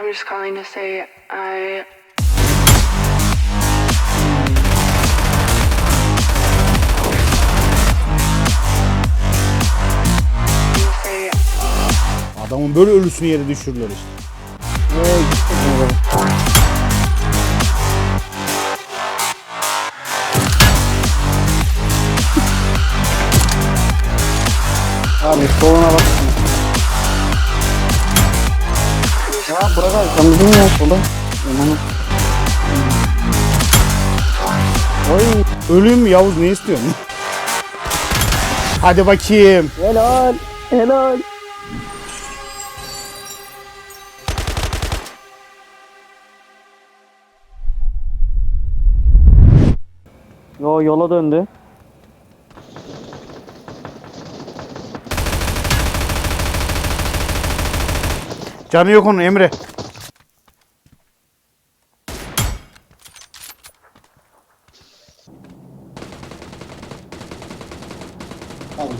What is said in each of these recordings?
I'm just calling to say I Adamın böyle ölüsünü yere düşürürler işte. Abi soluna bak. Ya bırak abi sen bizim. Aman. Oy Ölüm Yavuz ne istiyorsun? Hadi bakayım. helal helal. Yo yola döndü. Canı yok onun Emre.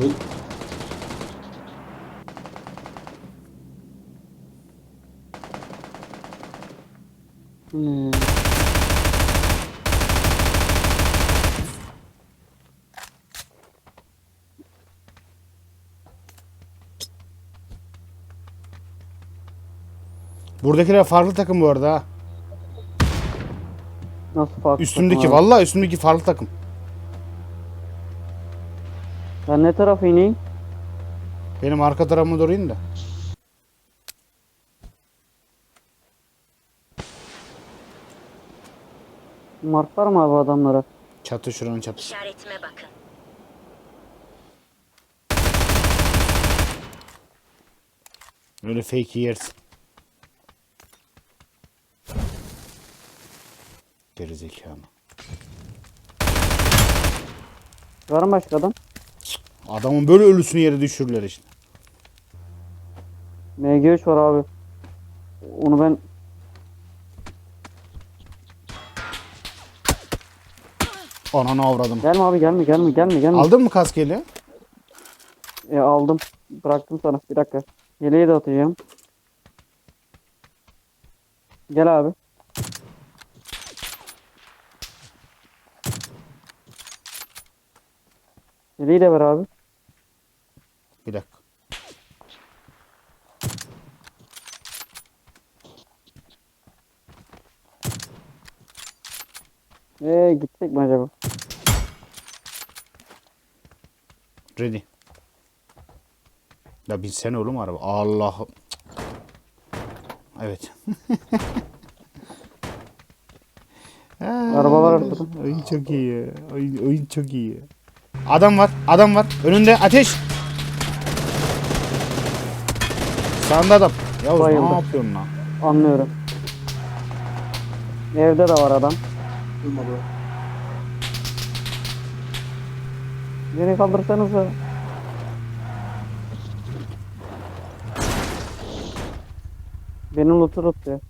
Aldık. Hmm. Buradakiler farklı takım bu arada ha. Nasıl farklı? Üstümdeki takım abi? vallahi üstümdeki farklı takım. Ben ne tarafa ineyim? Benim arka tarafıma doğru in de. Mark var mı abi adamlara? Çatı şuranın çatısı. İşaretime bakın. Öyle fake yersin. Gerizekalı. Var mı başka adam? Adamın böyle ölüsünü yere düşürürler işte. MG3 var abi. Onu ben Ananı avradım. gelme abi gelme gelme gelme gelme. Aldın mı kaskeli? E, aldım. Bıraktım sana. Bir dakika. Yeleği de atacağım. Gel abi. Yeleği de ver abi. Bir dakika. Eee gitsek mi acaba? Ready. Ya binsene oğlum araba. Allah'ım. Evet. Araba var arkada. Oyun çok iyi. Oyun, oyun çok iyi. Adam var. Adam var. Önünde ateş. Sağında adam. Yavuz Bayıldı. ne yapıyorsun lan? Anlıyorum. Evde de var adam. Durmadı. Beni kaldırsanıza. Benim loot'u tutuyor.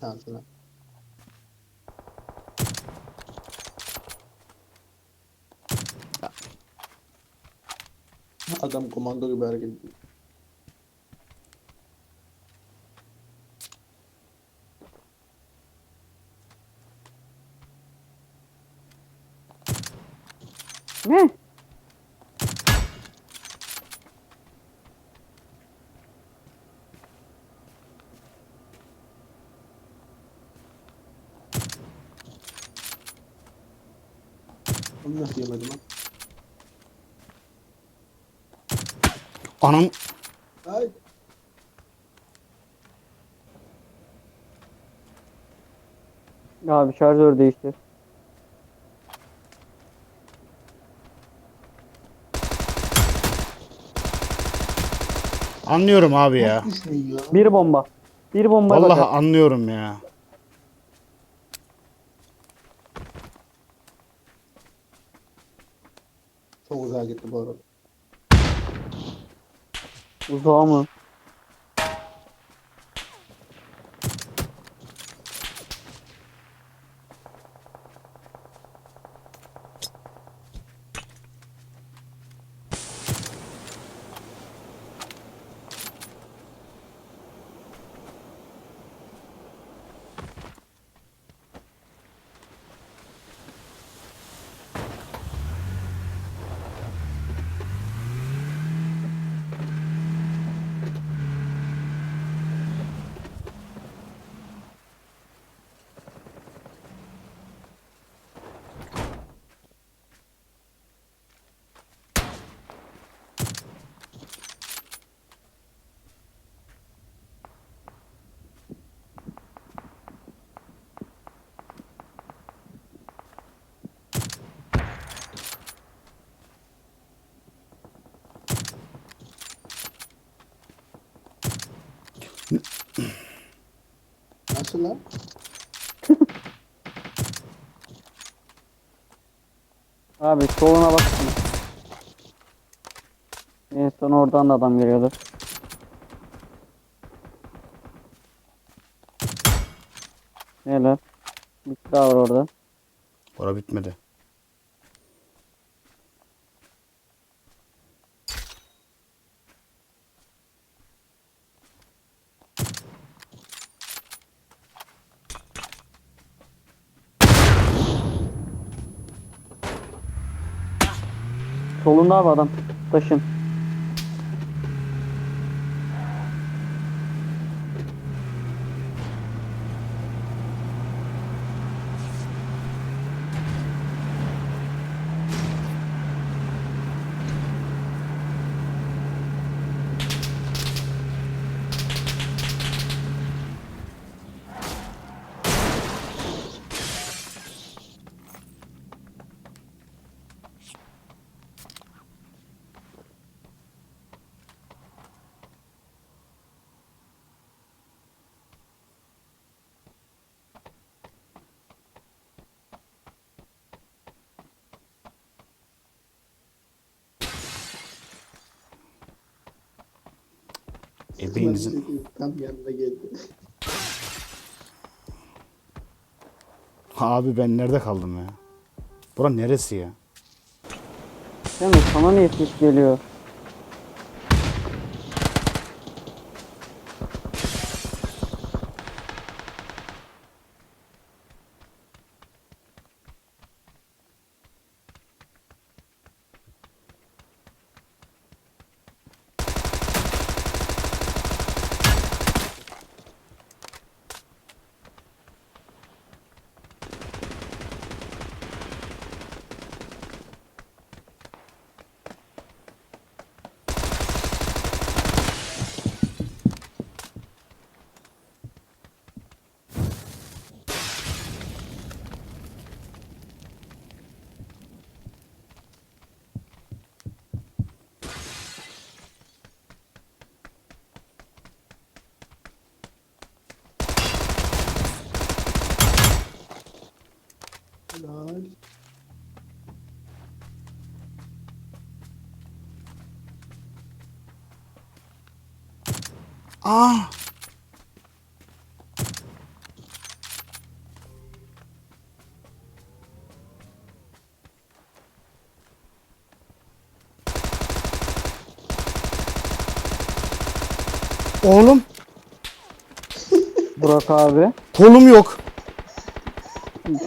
Şansına. Adam komando gibi hareket ediyor. Ne? Onu nasıl yemedim lan? Anam. Ay. Abi şarjör değişti. Anlıyorum abi ya. Bir bomba. Bir bomba Vallahi bakar. anlıyorum ya. Çok uzağa gitti bu arada. Uzağa mı? Nasıl lan? Abi soluna bak. En son oradan da adam geliyordu. Neler? Bir daha var orada. Ora bitmedi. Abi adam. Taşın. Ebeğinizin... Tam yanına geldi. Abi ben nerede kaldım ya? Bura neresi ya? Mi? Sana niye ses geliyor? Aa! Oğlum Burak abi. kolum yok.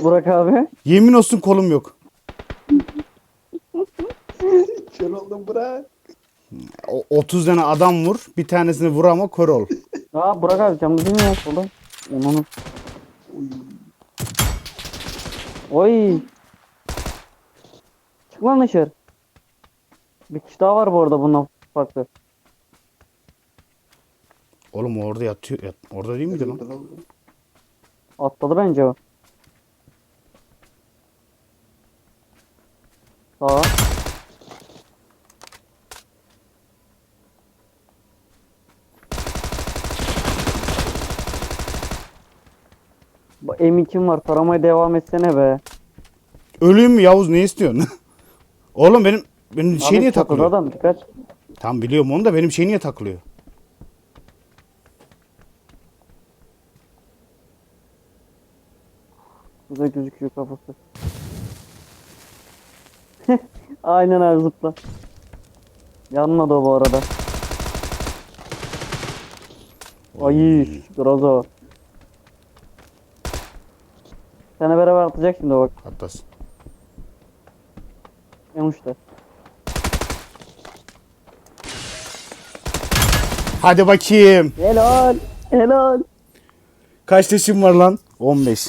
Burak abi. Yemin olsun kolum yok. Kör oldum bırak. O, 30 tane adam vur. Bir tanesini vur ama kör ol. Aa Burak abi değil mi ya solda? Onun. Oy. Çık lan dışarı. Bir kişi daha var bu arada bundan farklı. Oğlum orada yatıyor. Yat, orada değil miydi lan? Atladı bence o. Sağa. M2'm var. Taramaya devam etsene be. Öleyim mi Yavuz ne istiyorsun? Oğlum benim benim şey Abi niye takılıyor? adam dikkat. Tam biliyorum onu da benim şey niye takılıyor? Burada gözüküyor kafası. Aynen abi zıpla. Yanmadı o bu arada. Ay, Grozo. Sana beraber atacak şimdi bak. Atlas. En uçta. Hadi bakayım. Helal. Helal. Kaç taşım var lan? 15.